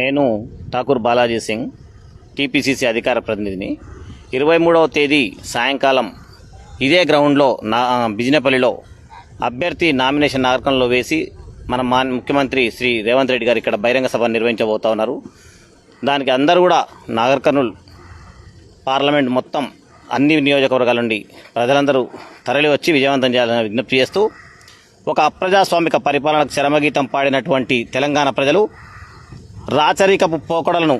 నేను ఠాకూర్ బాలాజీ సింగ్ టీపీసీసీ అధికార ప్రతినిధిని. ఇరవై మూడవ తేదీ సాయంకాలం ఇదే గ్రౌండ్లో నా బిజినపల్లిలో అభ్యర్థి నామినేషన్ నాగరికంలో వేసి మన మా ముఖ్యమంత్రి శ్రీ రేవంత్ రెడ్డి గారు ఇక్కడ బహిరంగ సభ నిర్వహించబోతా ఉన్నారు. దానికి అందరూ కూడా నాగర్ కర్నూల్ పార్లమెంట్ మొత్తం అన్ని నియోజకవర్గాల నుండి ప్రజలందరూ తరలి వచ్చి విజయవంతం చేయాలని విజ్ఞప్తి చేస్తూ ఒక అప్రజాస్వామిక పరిపాలనకు చరమగీతం పాడినటువంటి తెలంగాణ ప్రజలు రాచరికపు పోకడలను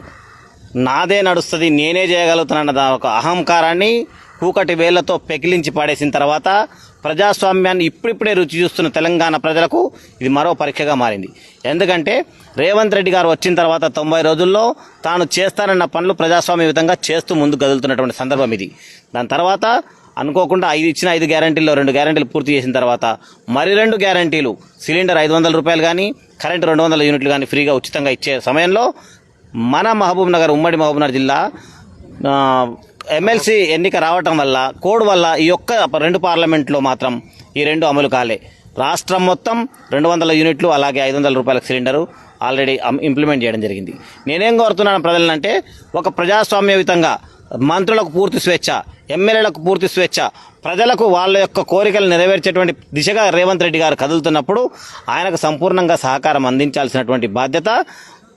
నాదే నడుస్తుంది నేనే చేయగలుగుతానన్న ఒక అహంకారాన్ని కూకటి వేళ్ళతో పెకిలించి పాడేసిన తర్వాత ప్రజాస్వామ్యాన్ని ఇప్పుడిప్పుడే రుచి చూస్తున్న తెలంగాణ ప్రజలకు ఇది మరో పరీక్షగా మారింది. ఎందుకంటే రేవంత్ రెడ్డి గారు వచ్చిన తర్వాత తొంభై రోజుల్లో తాను చేస్తానన్న పనులు ప్రజాస్వామ్య విధంగా చేస్తూ ముందు కదులుతున్నటువంటి సందర్భం ఇది. దాని తర్వాత అనుకోకుండా ఐదు ఇచ్చిన ఐదు గ్యారంటీల్లో రెండు గ్యారంటీలు పూర్తి చేసిన తర్వాత మరి రెండు గ్యారంటీలు సిలిండర్ ఐదు వందల రూపాయలు కానీ కరెంటు రెండు వందల యూనిట్లు కానీ ఫ్రీగా ఉచితంగా ఇచ్చే సమయంలో మన మహబూబ్ నగర్ ఉమ్మడి మహబూబ్ నగర్ జిల్లా ఎమ్మెల్సీ ఎన్నిక రావటం వల్ల కోడ్ వల్ల ఈ యొక్క రెండు పార్లమెంట్లో మాత్రం ఈ రెండు అమలు కాలే. రాష్ట్రం మొత్తం రెండు వందల యూనిట్లు అలాగే ఐదు వందల రూపాయల సిలిండరు ఆల్రెడీ ఇంప్లిమెంట్ చేయడం జరిగింది. నేనేం కోరుతున్నాను ప్రజలంటే ఒక ప్రజాస్వామ్యయుతంగా మంత్రులకు పూర్తి స్వేచ్ఛ ఎమ్మెల్యేలకు పూర్తి స్వేచ్ఛ ప్రజలకు వాళ్ళ యొక్క కోరికలు నెరవేర్చేటువంటి దిశగా రేవంత్ రెడ్డి గారు కదులుతున్నప్పుడు ఆయనకు సంపూర్ణంగా సహకారం అందించాల్సినటువంటి బాధ్యత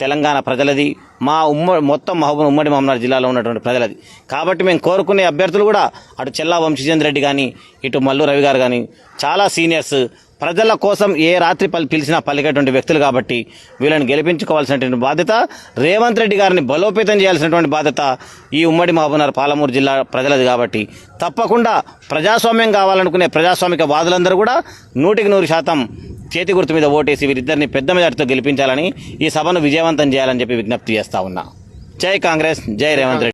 తెలంగాణ ప్రజలది. మా ఉమ్మ మొత్తం మహబూబ్ ఉమ్మడి మహమ్మద్ జిల్లాలో ఉన్నటువంటి ప్రజలది. కాబట్టి మేము కోరుకునే అభ్యర్థులు కూడా అటు చెల్లా వంశీచంద్ర రెడ్డి కానీ ఇటు మల్లు రవి గారు కానీ చాలా సీనియర్స్ ప్రజల కోసం ఏ రాత్రి పలి పిలిచినా పలికేటువంటి వ్యక్తులు కాబట్టి వీళ్ళని గెలిపించుకోవాల్సినటువంటి బాధ్యత రేవంత్ రెడ్డి గారిని బలోపేతం చేయాల్సినటువంటి బాధ్యత ఈ ఉమ్మడి మహబూబ్నగర్ పాలమూరు జిల్లా ప్రజలది కాబట్టి. తప్పకుండా ప్రజాస్వామ్యం కావాలనుకునే ప్రజాస్వామిక వాదులందరూ కూడా నూటికి నూరు శాతం చేతి గుర్తు మీద ఓటేసి వీరిద్దరిని పెద్ద మెజార్టీతో గెలిపించాలని ఈ సభను విజయవంతం చేయాలని చెప్పి విజ్ఞప్తి చేస్తా ఉన్నా. జై కాంగ్రెస్ జై రేవంత్ రెడ్డి.